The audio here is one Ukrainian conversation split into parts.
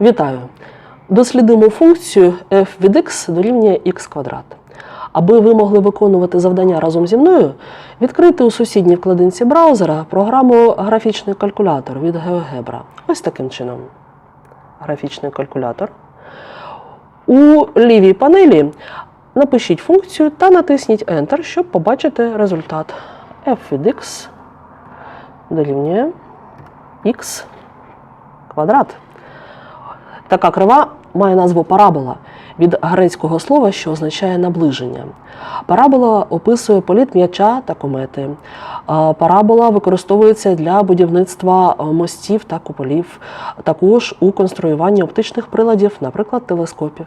Вітаю! Дослідимо функцію f від x дорівнює x квадрат. Аби ви могли виконувати завдання разом зі мною, відкрийте у сусідній вкладинці браузера програму Графічний калькулятор від GeoGebra. Ось таким чином. Графічний калькулятор. У лівій панелі напишіть функцію та натисніть Enter, щоб побачити результат. f від x дорівнює x квадрат. Така крива має назву парабола від грецького слова, що означає наближення. Парабола описує політ м'яча та комети. Парабола використовується для будівництва мостів та куполів, також у конструюванні оптичних приладів, наприклад, телескопів.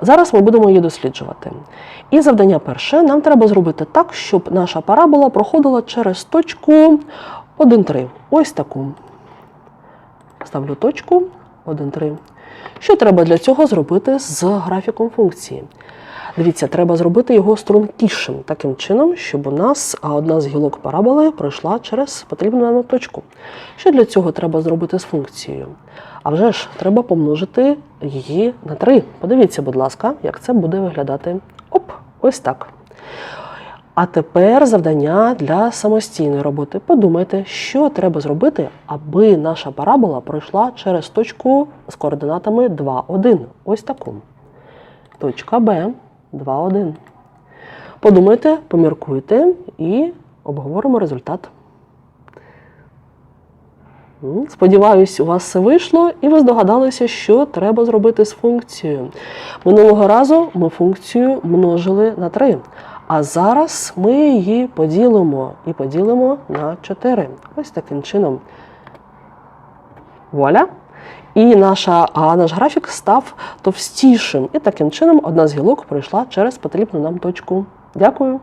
Зараз ми будемо її досліджувати. І завдання перше нам треба зробити так, щоб наша парабола проходила через точку 1,3. Ось таку. Ставлю точку 1,3. Що треба для цього зробити з графіком функції? Дивіться, треба зробити його стрункішим, таким чином, щоб у нас одна з гілок параболи пройшла через потрібну нам точку. Що для цього треба зробити з функцією? А вже ж, треба помножити її на 3. Подивіться, будь ласка, як це буде виглядати. Оп, ось так. А тепер завдання для самостійної роботи. Подумайте, що треба зробити, аби наша парабола пройшла через точку з координатами 2, 1. Ось таку. Точка Б 2, 1. Подумайте, поміркуйте і обговоримо результат. Сподіваюсь, у вас все вийшло, і ви здогадалися, що треба зробити з функцією. Минулого разу ми функцію множили на 3, а зараз ми її поділимо і поділимо на 4. Ось таким чином. Вуаля! І наша, а наш графік став товстішим. І таким чином одна з гілок пройшла через потрібну нам точку. Дякую.